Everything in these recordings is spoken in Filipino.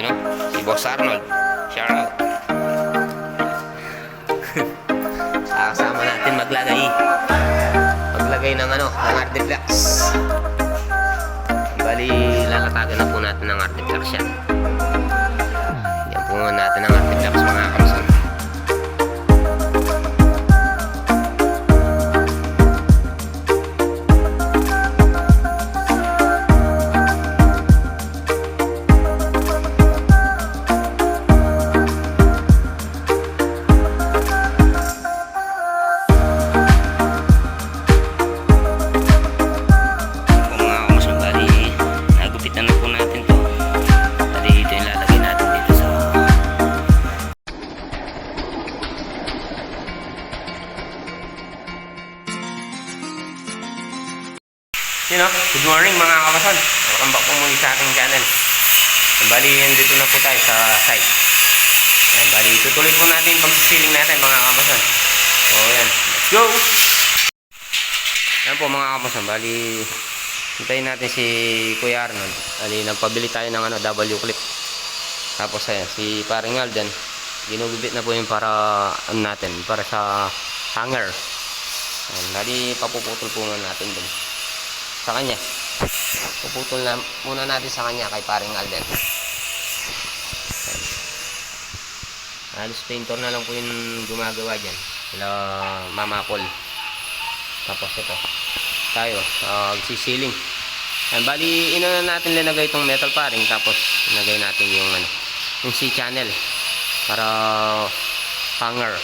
natin, no? Si Boss Arnold. Shout out. Ah, Kasama natin maglagay. Maglagay ng ano, ng Artiflex. Bali, lalatagan na po natin ng Artiflex yan. Yan natin mga kamusun. O, yan. Let's go! Yan po mga kamusun, bali, hintayin natin si Kuya Arnold. Bali, nagpabili tayo ng ano, W clip. Tapos ayan, si paring Alden, ginugubit na po yung para, ano natin, para sa hanger. Ayan, bali, papuputol po muna natin dun. Sa kanya. Puputol na muna natin sa kanya kay paring Alden. Ayan. Halos painter na lang po yung gumagawa dyan. Sila Mama Paul. Tapos ito. Tayo. Uh, sisiling. Ayan, bali, ina na natin linagay itong metal paring. Tapos, linagay natin yung ano, yung C-channel. Para hanger.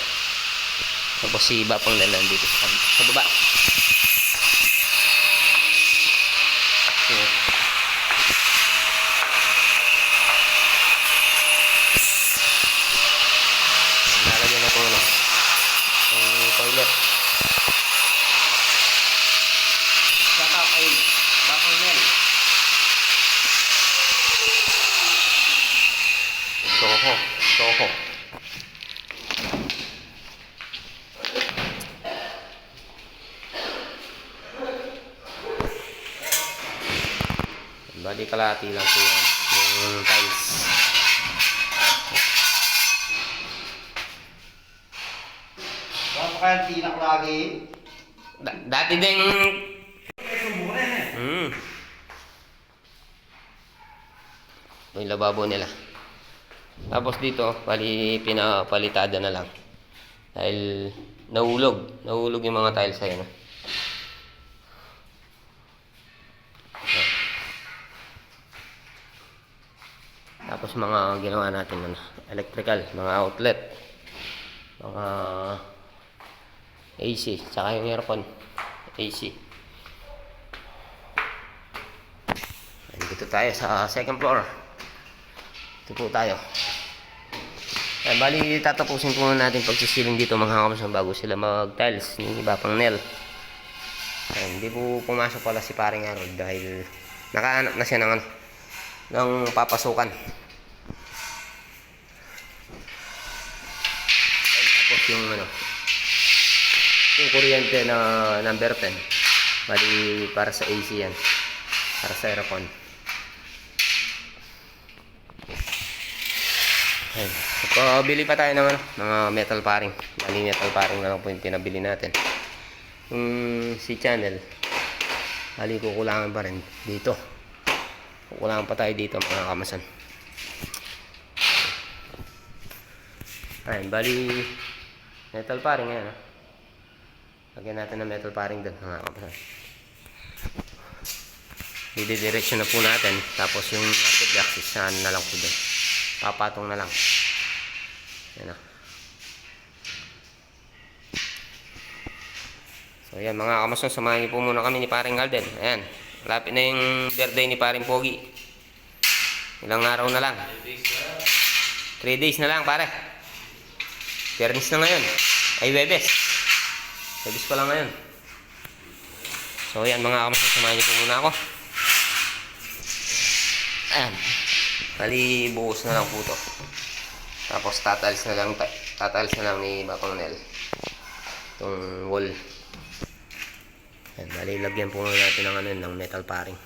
Tapos si iba pang lalan dito sa, sa baba. Ayan. Lalagyan na po ano, yung toilet. Shout out kay Bakang Nel. Soho. Soho. Bali kalahati lang po yan. Yung tiles. Bakit tinak lagi? Da- dati din... Hmm. Ito yung lababo nila. Tapos dito, bali pinapalitada na lang. Dahil nahulog. Nahulog yung mga tiles sa'yo. No? Ayan. Tapos mga ginawa natin ano, electrical, mga outlet, mga AC, tsaka yung aircon, AC. Dito tayo sa second floor. Ito po tayo. Ayan, bali tatapusin po natin pagsisiling dito mga kamasang bago sila mag-tiles ni iba pang nail. Ayan, hindi po pumasok pala si paring Harold dahil nakahanap na siya ng ano, ng papasukan. Ayan, tapos yung ano, yung kuryente na number 10. Bali para sa AC yan. Para sa aircon. Ayan. So, bili pa tayo ano, mga metal paring. Bali metal paring na lang po yung pinabili natin. Yung si channel, bali kukulangan pa rin dito. Kukulangan pa tayo dito mga kamasan. Ayan, bali metal paring yan. ah. Lagyan natin ng metal paring doon mga kamasan. Didiretso na po natin. Tapos yung market box, isahan na lang po doon. Papatong na lang. Yan na. So yan mga kamason, samahan niyo po muna kami ni paring Alden. Ayan. Malapit na yung birthday ni paring Pogi. Ilang araw na lang. 3 days na lang pare. Fairness na ngayon. Ay Webes. Webes pa lang ngayon. So yan mga kamason, samahan niyo po muna ako. Ayan. Bali, buhos na lang po to. Tapos tatalis na lang, ta- tatalis na lang ni Bakang Nel. Itong wall. Ayan, bali, lagyan po natin ng, ano, ng metal paring.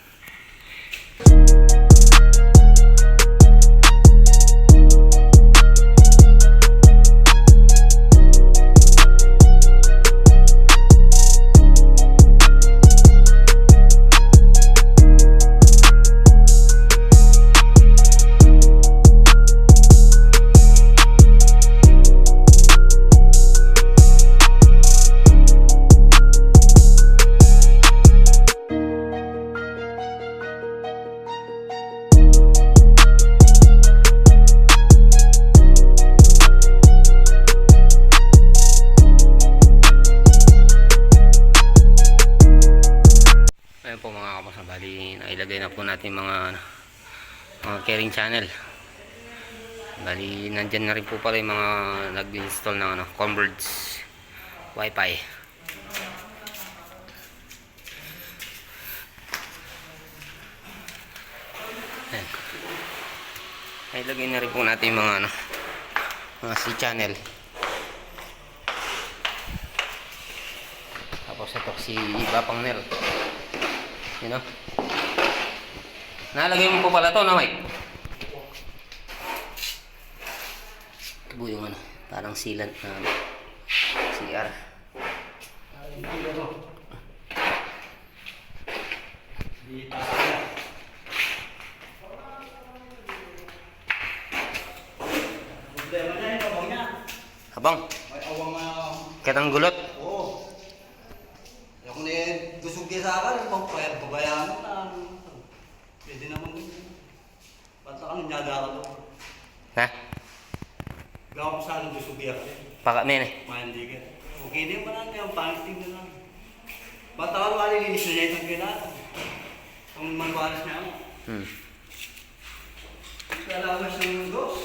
Kapasa, bali nailagay na po natin mga mga carrying channel. Bali nandyan na rin po pala yung mga nag-install ng ano, Converge Wi-Fi. Ayan. Nailagay na rin po natin yung mga ano, mga C channel. Tapos ito si Bapang Nel. You know? Nalagay mo po pala to, no, Mike? Ito po yung ano, parang sealant na ano, CR. Yun. Habang, katang gulot. Oo. Kaya kung eh, gusto niya sa akin, pang kaya pabayaan mo na. Pwede naman. Basta kang nyaga ka doon. Ha? Gawa ko sana gusto niya ka. Paka, men eh. Mandi ka. Okay din pa natin, ang pangit tingnan lang. Basta ka malilinis na itong kailangan. Kung manwalas niya mo. Hmm. Siya ng dos.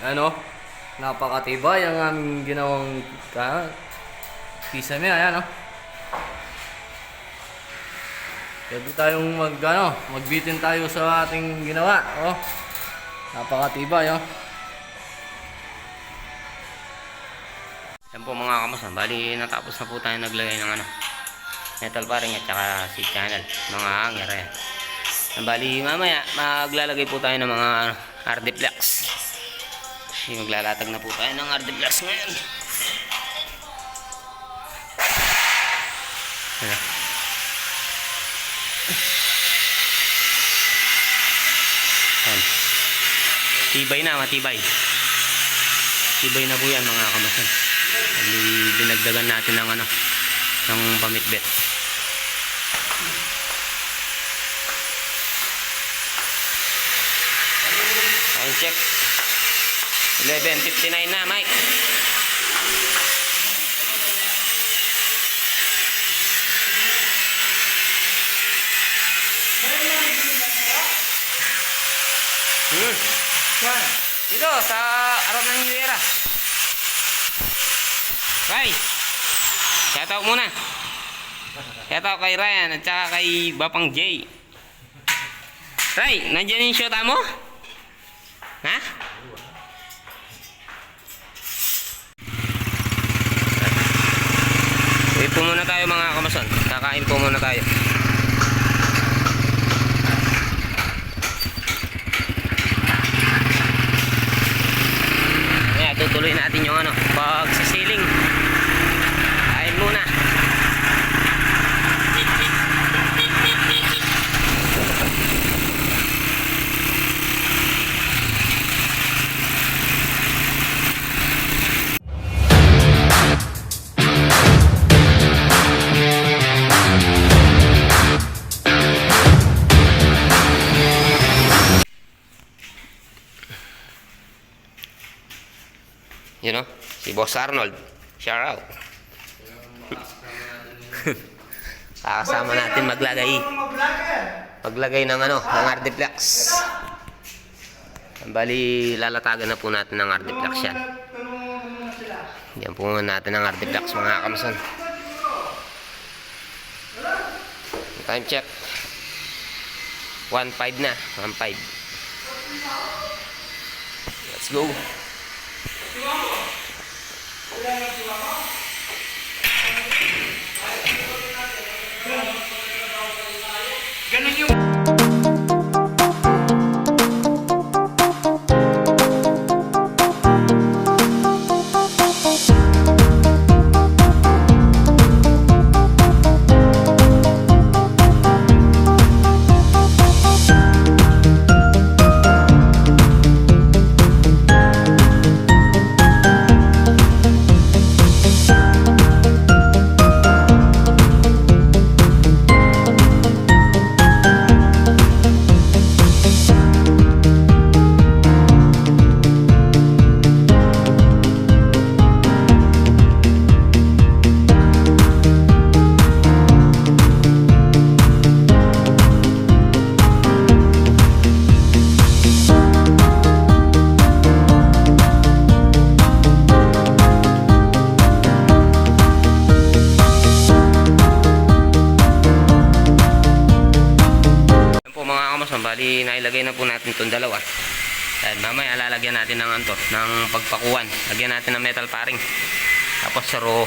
Ano, napakatibay ang aming ginawang ka, pisa niya, ayan, oh. Pwede tayong mag, ano, magbitin tayo sa ating ginawa, oh. Napakatibay, oh. Yan po mga kamusta. Bali, natapos na po tayo naglagay ng ano, metal paring at saka si channel. Mga hanger yan. Bali, mamaya, maglalagay po tayo ng mga ano, RD-Flex. Yung maglalatag na po tayo ng RD-Flex ngayon. Yan. Yan. Tibay na, matibay. Tibay na po yan mga kamasan. Bali, dinagdagan natin ng ano, ng pamitbet. Time check. 11.59 na, Mike. Hmm. Dito, sa arap ng New Era. Ray, shoutout muna. Shoutout kay Ryan at saka kay Bapang J. Ray, nandiyan yung shota mo? Ha? Wait po muna tayo mga kamason. Kakain po muna tayo. Kaya tutuloy natin yung ano, pagsisiling. Si Boss Arnold. Shout out. Kakasama natin maglagay. Maglagay ng ano, ng Ardiplex. Bali, lalatagan na po natin ng Ardiplex yan. Yan po natin ng Ardiplex mga kamson. Time check. 1.5 na. 1.5. Let's go. Yan lalagyan natin ng anto, ng pagpakuan. Lagyan natin ng metal paring. Tapos saro.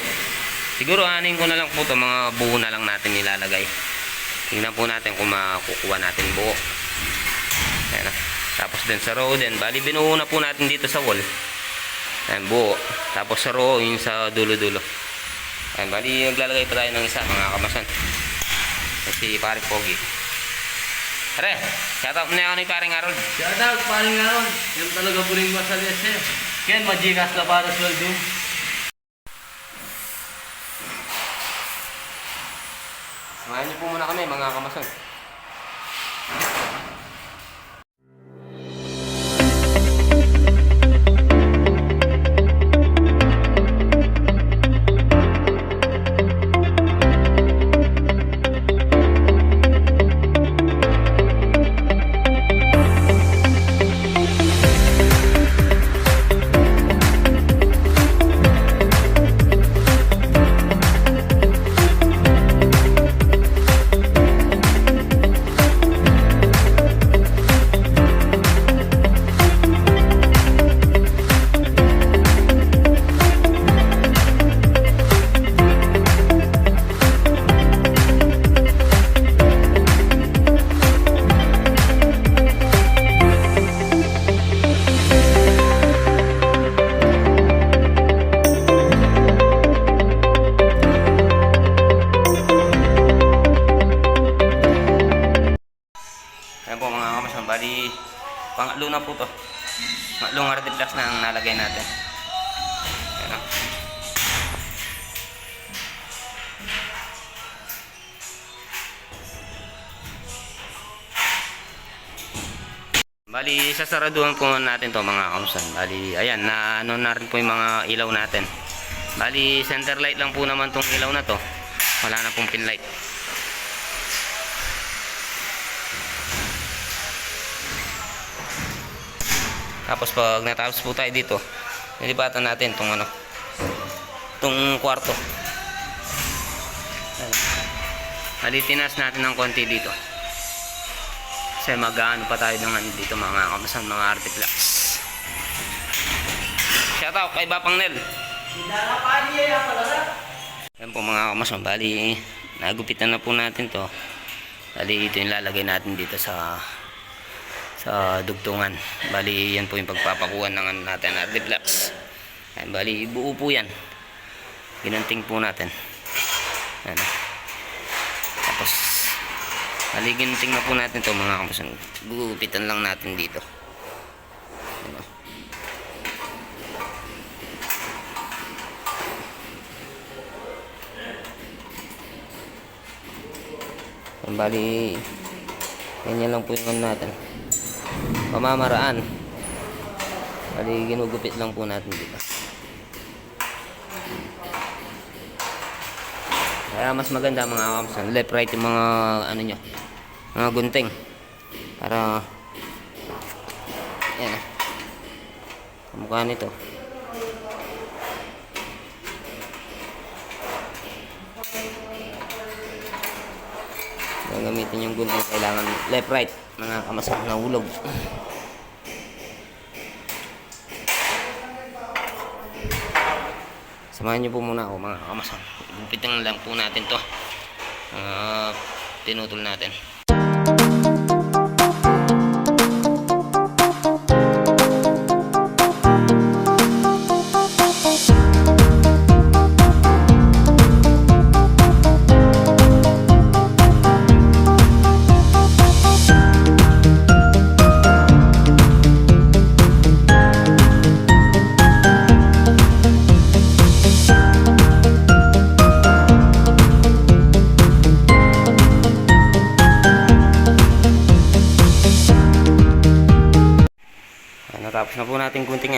Siguro anin ko na lang po ito, mga buo na lang natin nilalagay. Tingnan po natin kung makukuha natin buo. Yan na. Tapos din sa row din. Bali binuo na po natin dito sa wall. Yan, buo. Tapos sa row, yung sa dulo-dulo. Yan, bali naglalagay pa tayo ng isa, mga kamason. Kasi pare pogi. Are, shout out na ako ni paring Harold. Shout out, paring ngayon. Yan talaga buling masalis eh. Ken, majikas na para sweldo. Samahan niyo po muna kami mga kamason. Pangatlong artiplex na ang nalagay natin. Bali, sasaraduhan po natin to mga kamsan. Bali, ayan, na ano na rin po yung mga ilaw natin. Bali, center light lang po naman tong ilaw na to. Wala na pong pin light. Tapos pag natapos po tayo dito, nilibatan natin tong ano, tong kwarto. Ayan. Malitinas natin ng konti dito. Kasi mag-ano pa tayo ng ano dito mga kamasan, mga artiflex. Shout out kay Bapang Nel. Ayan po mga kamasan, bali nagupitan na po natin to. Bali ito yung lalagay natin dito sa sa dugtungan. Bali, yan po yung pagpapakuhan ng ano natin na reflex. Ayan, bali, buo po yan. Ginanting po natin. Ayan. Tapos, bali, ginanting na po natin to mga kamusan. Gugupitan lang natin dito. Ayan. Ayan, bali, ganyan lang po yung ano natin pamamaraan. Bali, ginugupit lang po natin dito. Kaya mas maganda mga kamsan. Left, right yung mga ano nyo. Mga gunting. Para yan. Kamukha nito. Gagamitin yung gunting kailangan left, right nakakamasarap na ulog. Samahan nyo po muna ako mga kamasak gupitan lang po natin to. Ah, uh, pinutol natin.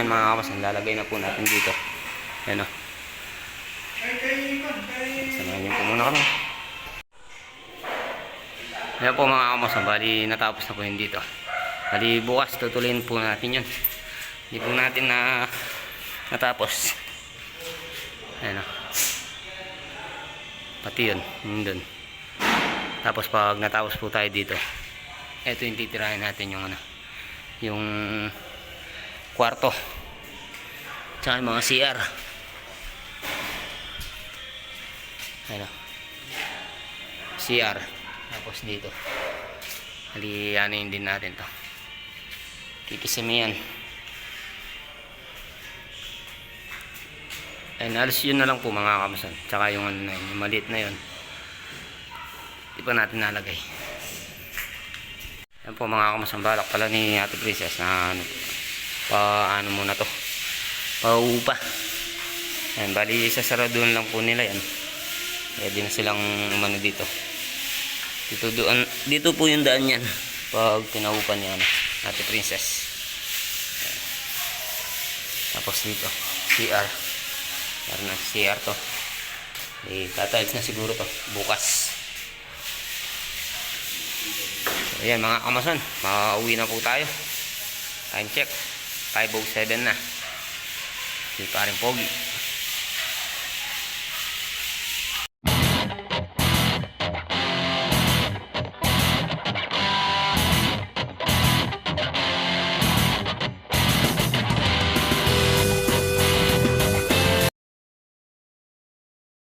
Yan mga kamasan. Lalagay na po natin dito. Yan o. Samahan niyo po muna kami. Ayan po mga kamasan. Bali natapos na po yun dito. Bali bukas tutuloyin po natin yun. Hindi po natin na natapos. Ayan o. Pati yun. Yun. Tapos pag natapos po tayo dito. Ito yung titirahin natin yung ano. Yung kwarto. Tsaka mga CR. Ano? CR. Tapos dito. Hali, yun din natin to. Kikisimi yan. Ayun, alas yun na lang po mga kamasan. Tsaka yung ano yung maliit na yun. Di pa natin nalagay. Yan po mga kamasan balak pala ni Ate Princess na ano, pa ano muna to. Paupa. Yan, bali sasaraduhan lang po nila yan. Pwede na silang umano dito. Dito doon, dito po yung daan yan. Pag pinaupan niya ano, Ate Princess. Tapos dito, CR. Meron na CR to. Eh, tatiles na siguro to. Bukas. Ayan mga kamason. Makauwi na po tayo. Time check. 5.07 na. Si paring Pogi.